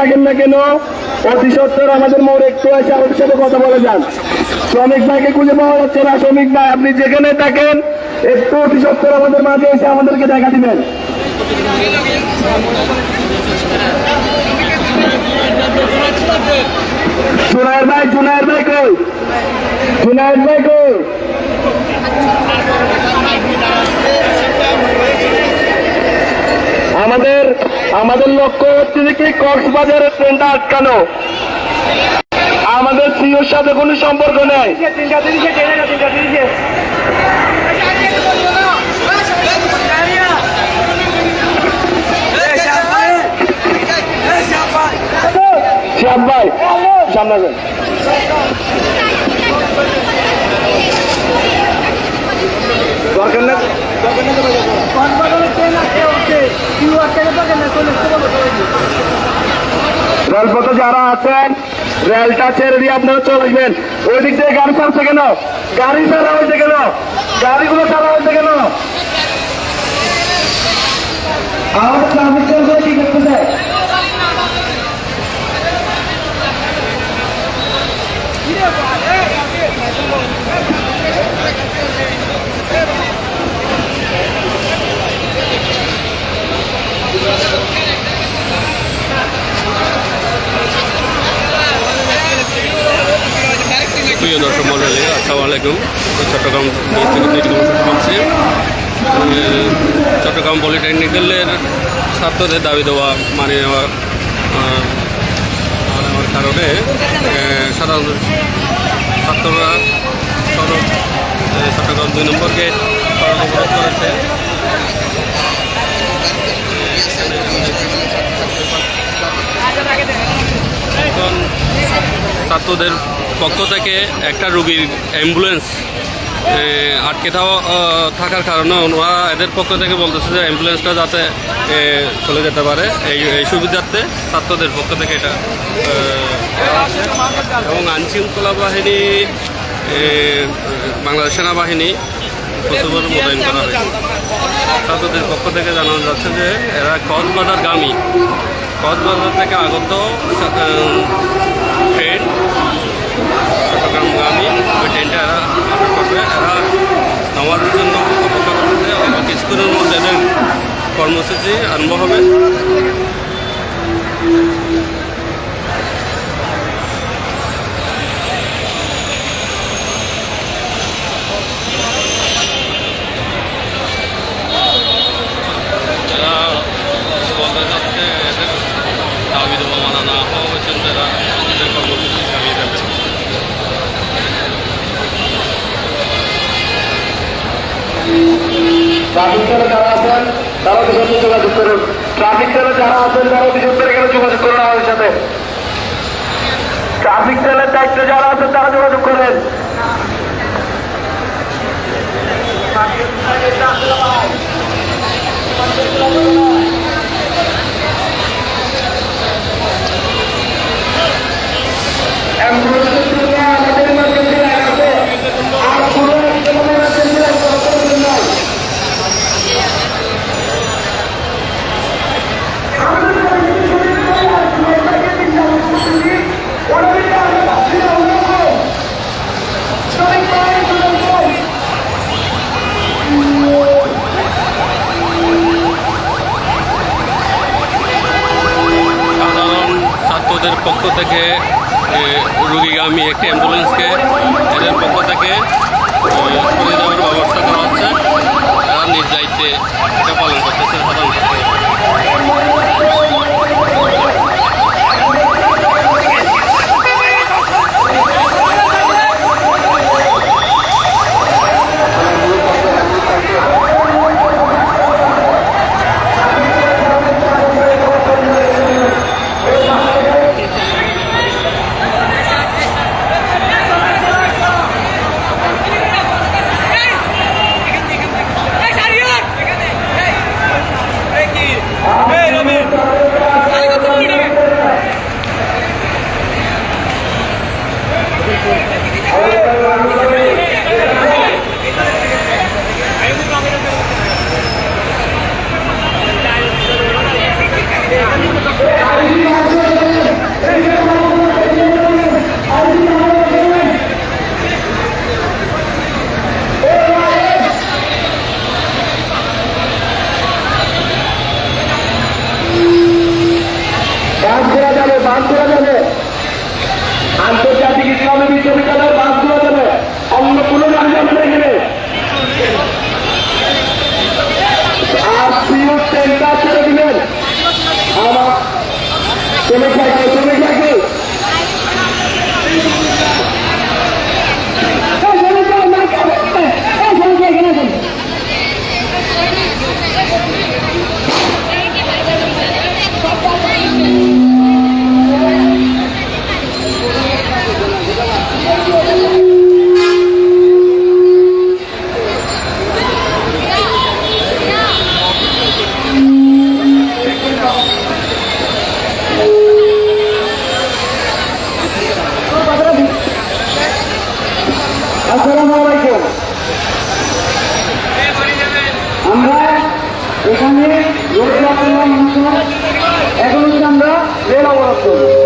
থাকেন না কেন? অতি সত্তর আমাদের মোড় একটু এসে আমাদের সাথে কথা বলে যান। শ্রমিক ভাইকে খুঁজে পাওয়া যাচ্ছে না, শ্রমিক ভাই, আপনি যেখানে থাকেন, একটু অতি সত্তর আমাদের মাঝে এসে আমাদেরকে দেখা দিবেন। জুনায়ের ভাই জুনায়ের ভাই কই? জুনায়ের ভাই কই? আমাদের আমাদের লক্ষ্য হচ্ছে যে কি কক্সবাজারের ট্রেনটা আটকানো। আমাদের সিওর সাথে কোনো সম্পর্ক নেই। সামনে আসেন। দরকার না রেলপথে যারা আছেন, রেলটা ছেড়ে দিয়ে আপনারা চলে আসবেন। ওই দিক থেকে গাড়ি ছাড়ছে কেন? গাড়ি ছাড়া হয়েছে কেন? গাড়িগুলো ছাড়া হয়েছে কেন? আমাদের ট্রাফিক চলবে কি করতে দেয় প্রিয় দর্শক মন্ডলী, আসসালামু আলাইকুম। চট্টগ্রাম চট্টগ্রাম চট্টগ্রাম পলিটেকনিক্যালের ছাত্রদের দাবি দেওয়া মানে নেওয়া নেওয়ার কারণে সাধারণ ছাত্ররা সড়ক চট্টগ্রাম দুই নম্বর গেট সড়ক অবরোধ করেছে। ছাত্রদের পক্ষ থেকে একটা রুগীর অ্যাম্বুলেন্স আটকে থাকা থাকার কারণে ওনারা এদের পক্ষ থেকে বলতেছে যে অ্যাম্বুলেন্সটা যাতে চলে যেতে পারে। এই এই সুবিধার্থে ছাত্রদের পক্ষ থেকে এটা এবং আইনশৃঙ্খলা বাহিনী বাংলাদেশ সেনাবাহিনী প্রচুর মোতায়েন করা হয়েছে। ছাত্রদের পক্ষ থেকে জানানো যাচ্ছে যে এরা কক্সবাজার গামী কক্সবাজার থেকে আগত এরা নামাজের জন্য অপেক্ষা করতেছে কিছুক্ষণের মধ্যে কর্মসূচি আরম্ভ হবে এরা বলতে চাচ্ছে এদের দাবি দেওয়া মানা না হওয়া পর্যন্ত এরা এদের কর্মসূচি চালিয়ে যাবে ট্রাফিক চালক যারা আছেন তারা অতি সত্তর যোগাযোগ করুন ট্রাফিক চালক যারা আছেন তারা অতি সত্তর এখানে যোগাযোগ করুন আমাদের সাথে ট্রাফিক চালের দায়িত্বে যারা আছেন তারা যোগাযোগ করেন। অ্যাম্বুলেন্সের জন্য আমাদের emergency line আছে। আর পুরো একটা কোনো emergency line করার প্রয়োজন নাই। সাধারণ ছাত্রদের পক্ষ থেকে এ, রোগীগামী একটি অ্যাম্বুলেন্সকে আমরা এখানে রোড ব্লক করলাম আমরা রেল অবরোধ করব।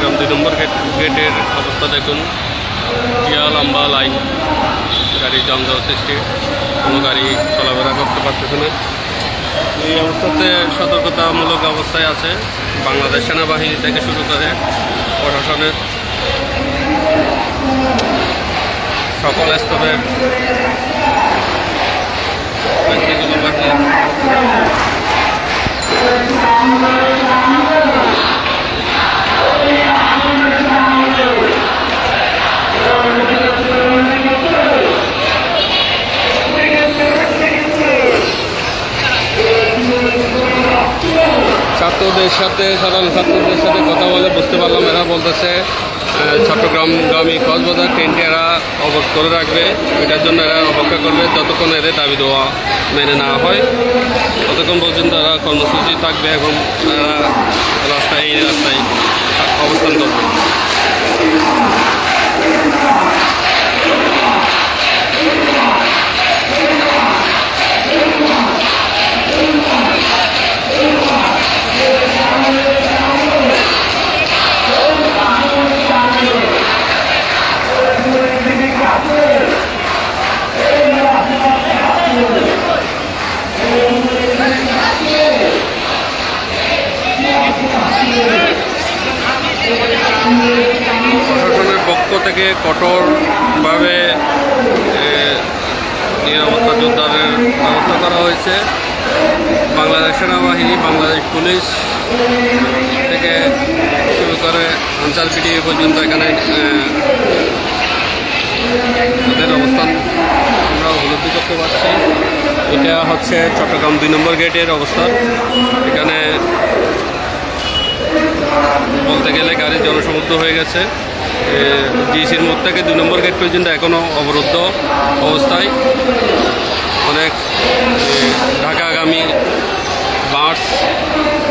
চট্টগ্রাম দুই নম্বর গেট গেটের অবস্থা দেখুন। ইয়া লম্বা লাইন। গাড়ি জমজম সৃষ্টি। কোনো গাড়ি চলাফেরা করতে পারতেছে না। এই অবস্থাতে সতর্কতামূলক অবস্থায় আছে। বাংলাদেশ সেনাবাহিনী থেকে শুরু করে প্রশাসনের সকল স্তরের ব্যক্তিগুলো বাহিনী ছাত্রদের সাথে সাধারণ ছাত্রদের সাথে কথা বলে বুঝতে পারলাম। এরা বলতেছে আহ, চট্টগ্রামগামী কক্সবাজার ট্রেনটি এরা অবরোধ করে রাখবে। এটার জন্য এরা অপেক্ষা করবে যতক্ষণ এদের দাবি দেওয়া মেনে না হয়। ততক্ষণ পর্যন্ত এরা কর্মসূচি থাকবে এবং এরা রাস্তায় রাস্তায় অবস্থান করবে। ব্যবস্থা করা হয়েছে। বাংলাদেশ সেনাবাহিনী, বাংলাদেশ পুলিশ থেকে শুরু করে আনসার পিটি পর্যন্ত এখানে তাদের অবস্থান আমরা উপলব্ধি করতে পারছি। এটা হচ্ছে চট্টগ্রাম দুই নম্বর গেটের অবস্থান এখানে বলতে গেলে গাড়ি জনসমুদ্র হয়ে গেছে। জিসির মোড় থেকে দুই নম্বর গেট পর্যন্ত এখনও অবরুদ্ধ অবস্থায়। অনেক ঢাকাগামী বাস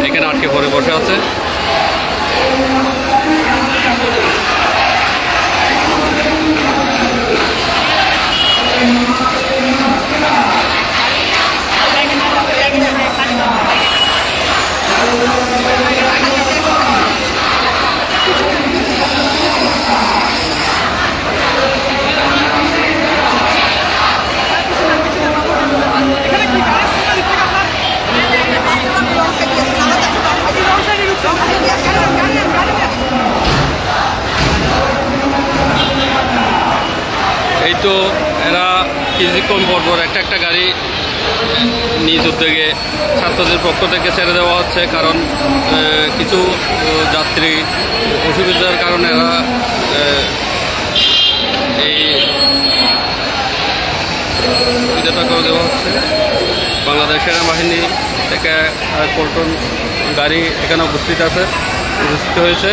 এখানে আটকে পরে বসে আছে। পক্ষ থেকে ছেড়ে দেওয়া হচ্ছে, কারণ কিছু যাত্রী, অসুবিধার কারণে এরা এই সুবিধাটা করে দেওয়া হচ্ছে বাংলাদেশ সেনাবাহিনী থেকে পল্টন গাড়ি এখানে উপস্থিত আছে, উপস্থিত হয়েছে।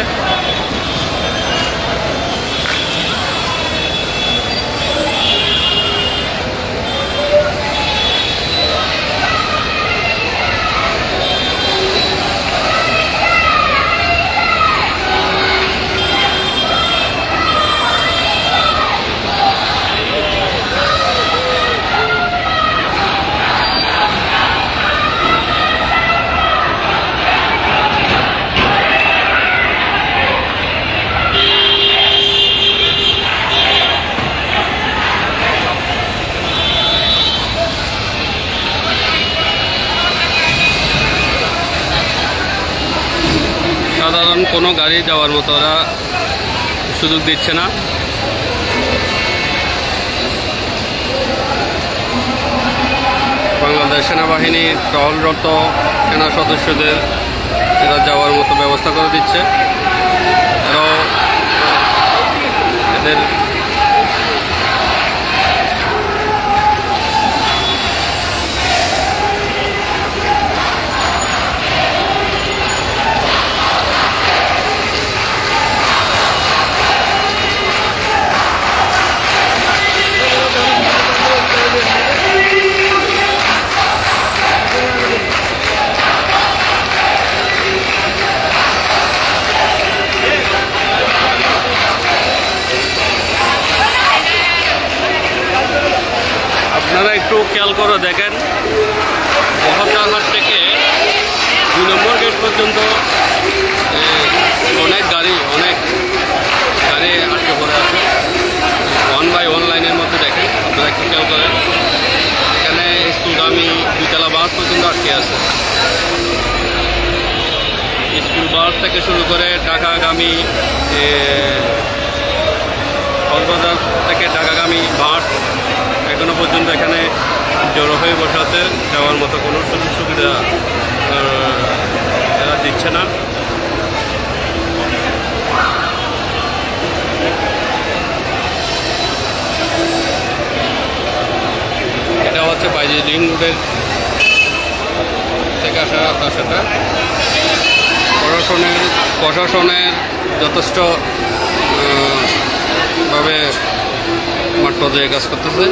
সাধারণ কোনো গাড়ি যাওয়ার মতো ওরা সুযোগ দিচ্ছে না। বাংলাদেশ সেনাবাহিনী টহলরত সেনা সদস্যদের এরা যাওয়ার মতো ব্যবস্থা করে দিচ্ছে। এরাও এদের বাস থেকে শুরু করে ঢাকাগামী কক্সবাজার থেকে ঢাকাগামী বাস এখনও পর্যন্ত এখানে জড়ো হয়ে বসে আছে। যাওয়ার মতো কোনো সুযোগ সুবিধা এরা দিচ্ছে না। এটা হচ্ছে বাইজি লিং রোডের থেকে আসা রাস্তাটা। প্রশাসনের প্রশাসনের যথেষ্ট ভাবে মাঠ পর্যায়ে কাজ করতেছে।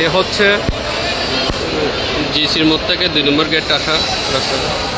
এ হচ্ছে জিসির মোড় থেকে দুই নম্বর গেট আসা রাস্তা।